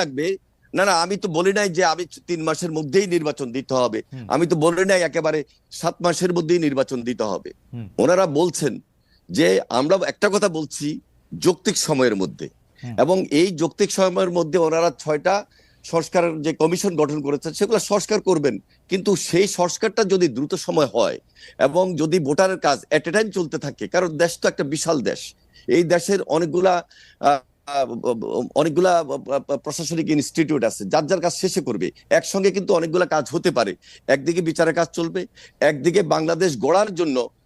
লাগবে। না না আমি তো বলি নাই যে আমি তিন মাসের মধ্যেই নির্বাচন দিতে হবে। আমি তো বলি নাই একেবারে সাত মাসের মধ্যেই নির্বাচন দিতে হবে। ওনারা বলছেন যে আমরা একটা কথা বলছি যৌক্তিক সময়ের মধ্যে। এবং এই যৌক্তিক সময়ের মধ্যে ওনারা ছয়টা সংস্কারের যে কমিশন গঠন করেছেন সেগুলো সংস্কার করবেন। কিন্তু সেই সংস্কারটা যদি দ্রুত সময় হয় এবং যদি ভোটারের কাজ এট এ টাইম চলতে থাকে কারণ দেশ তো একটা বিশাল দেশ। এই দেশের অনেকগুলা অনেকগুলা প্রশাসনিক ইনস্টিটিউট আছে, যার যার কাজ শেষে করবে। একসঙ্গে কিন্তু অনেকগুলা কাজ হতে পারে। একদিকে বিচারের কাজ চলবে, একদিকে বাংলাদেশ গড়ার জন্য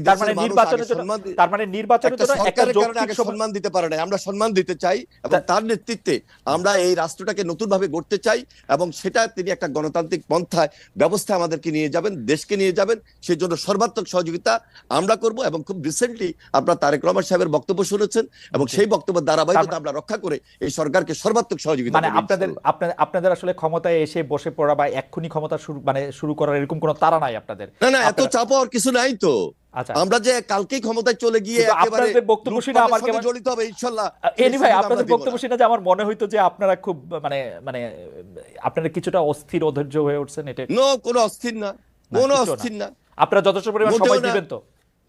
তার মানে নির্বাচনের জন্য তার মানে নির্বাচনের জন্য একটা কারণে যৌক্তিক আগে সময়- সম্মান দিতে পারে না আমরা সম্মান দিতে চাই এবং তার নেতৃত্বে আমরা এই রাষ্ট্রটাকে নতুন ভাবে গড়তে চাই এবং সেটা তিনি একটা গণতান্ত্রিক পন্থায় ব্যবস্থা আমাদেরকে নিয়ে যাবেন দেশকে নিয়ে যাবেন। সেই জন্য সর্বাত্মক সহযোগিতা আমরা করব এবং খুব রিসেন্টলি আপনারা তারেক রহমান সাহেবের বক্তব্য শুনেছেন এবং সেই বক্তব্যের ধারাবাহিকতা আমরা রক্ষা করে এই সরকারকে সর্বাত্মক সহযোগিতা মানে আপনাদের। আপনাদের আসলে ক্ষমতায় এসে বসে পড়া বা এক্ষুনি ক্ষমতা শুরু মানে শুরু করার এরকম কোনো তারা নাই আপনাদের। না না এত চাপ কিছু নাই তো। আমরা যে কালকেই ক্ষমতায় চলে গিয়ে আপনাদের বক্তব্য শুনে আমার কেমন- জড়িত হবে ইনশাআল্লাহ এনি ভাই সেই সুযোগ আমরা আপনাদের বক্তব্য শুনে যে আমার মনে হইতো যে আপনারা খুব মানে মানে আপনারা কিছুটা অস্থির অধৈর্য হয়ে উঠছেন এটা নো কোনো অস্থির না। না, কোনো অস্থির না। আপনারা যথেষ্ট পরিমাণ সময় দিবেন তো।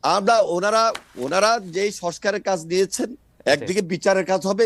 আমরা ওনারা ওনারা যেই সংস্কারের কাজ দিয়েছেন একদিকে বিচারের কাজ হবে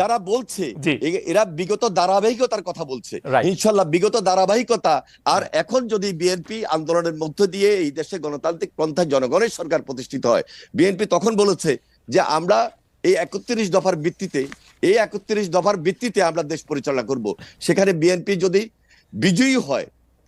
যারা বলছে এরা বিগত ধারাবাহিকতার কথা বলছে। ইনশাল্লাহ বিগত ধারাবাহিকতা আর এখন যদি বিএনপি আন্দোলনের মধ্য দিয়ে এই দেশে গণতান্ত্রিক পন্থায় জনগণের সরকার প্রতিষ্ঠিত হয় বিএনপি তখন বলেছে যে আমরা এই একত্রিশ দফার ভিত্তিতে এই একত্রিশ দফার ভিত্তিতে আমরা দেশ পরিচালনা করব। সেখানে বিএনপি যদি বিজয়ী হয়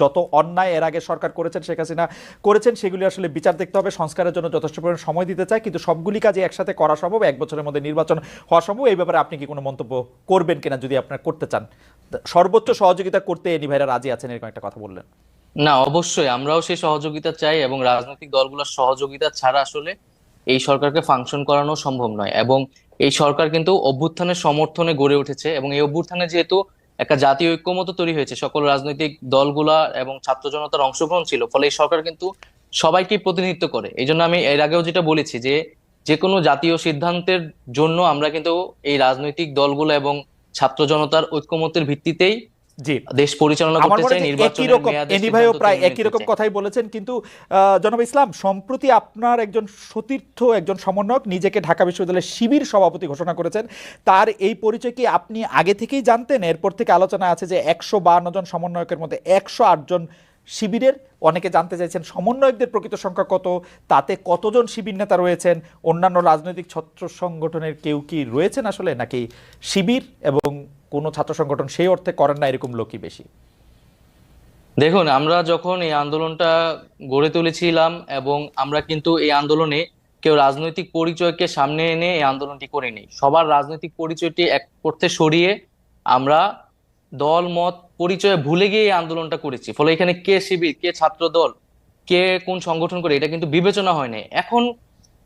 যত অন্যায় এর আগে সরকার করেছেন শেখ হাসিনা করেছেন, সেগুলি আসলে বিচার দেখতে হবে। সংস্কারের জন্য যথেষ্ট পরিমাণ সময় দিতে চায়, কিন্তু সবগুলি কাজে একসাথে করা সম্ভব। এক বছরের মধ্যে নির্বাচন হওয়া সম্ভব। এই ব্যাপারে আপনি কি কোনো মন্তব্য করবেন কিনা যদি আপনার করতে চান? সর্বোচ্চ সহযোগিতা করতে এনি ভাইরা রাজি আছেন এরকম একটা কথা বললেন। না, অবশ্যই। আমরাও সেই সহযোগিতা চাই এবং রাজনৈতিক দলগুলোর সহযোগিতা ছাড়া আসলে এই সরকারকে ফাংশন করানো সম্ভব নয়। এবং এই সরকার কিন্তু অভ্যুত্থানের সমর্থনে গড়ে উঠেছে এবং এই অভ্যুত্থানে যেহেতু একটা জাতীয় ঐক্যমত তৈরি হয়েছে। সকল রাজনৈতিক দলগুলা এবং ছাত্র জনতার অংশগ্রহণ ছিল, ফলে এই সরকার কিন্তু সবাইকে প্রতিনিধিত্ব করে। এই জন্য আমি এর আগেও যেটা বলেছি যে যে কোনো জাতীয় সিদ্ধান্তের জন্য আমরা কিন্তু এই রাজনৈতিক দলগুলো এবং ছাত্র জনতার ঐক্যমতের ভিত্তিতেই দেশ পরিচালনা করতে চাই নির্বাচনের এনি ভাইও প্রায় একই রকম কথাই বলেছেন কিন্তু জনাব ইসলাম সম্প্রতি আপনার একজন সতীর্থ একজন সমন্বয়ক নিজেকে ঢাকা বিশ্ববিদ্যালয়ের শিবির সভাপতি ঘোষণা করেছেন। তার এই পরিচয় কি আপনি আগে থেকেই জানতেন? এরপর থেকে আলোচনা আছে যে একশো বান্ন জন সমন্বয়কের মধ্যে একশো আট জন শিবিরের। অনেকে জানতে চাইছেন সমন্বয়কদের প্রকৃত সংখ্যা কত? তাতে কতজন শিবির নেতা রয়েছেন? অন্যান্য রাজনৈতিক ছত্র সংগঠনের কেউ কি রয়েছেন আসলে? নাকি শিবির এবং কোনো ছাত্র সংগঠন সেই অর্থে করেন না, এরকম লোকই বেশি। দেখুন, আমরা যখন এই আন্দোলনটা গড়ে তুলেছিলাম এবং আমরা কিন্তু এই আন্দোলনে কেউ রাজনৈতিক পরিচয়কে সামনে এনে এই আন্দোলনটি করিনি। সবার রাজনৈতিক পরিচয়টি এক করতে সরিয়ে আমরা দল, মত, পরিচয় ভুলে গিয়ে এই আন্দোলনটা করেছি। ফলে এখানে কে শিবির কে ছাত্র দল কে কোন সংগঠন করে, এটা কিন্তু বিবেচনা হয়নি এখন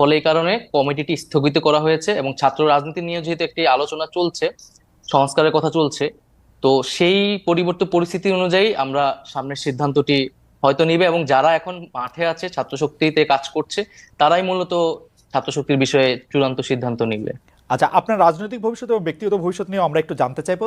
ফলে এই কারণে কমিটিটি স্থগিত করা হয়েছে এবং ছাত্র রাজনীতি নিয়ে যেহেতু একটি আলোচনা চলছে, সংস্কারের কথা চলছে, তো সেই পরিবর্তিত পরিস্থিতি অনুযায়ী আমরা সামনের সিদ্ধান্তটি হয়তো নিবে এবং যারা এখন মাঠে আছে ছাত্র শক্তিতে কাজ করছে, তারাই মূলত ছাত্র শক্তির বিষয়ে চূড়ান্ত সিদ্ধান্ত নিবে। আচ্ছা আপনার রাজনৈতিক ভবিষ্যৎ এবং ব্যক্তিগত ভবিষ্যৎ নিয়ে আমরা একটু জানতে চাইব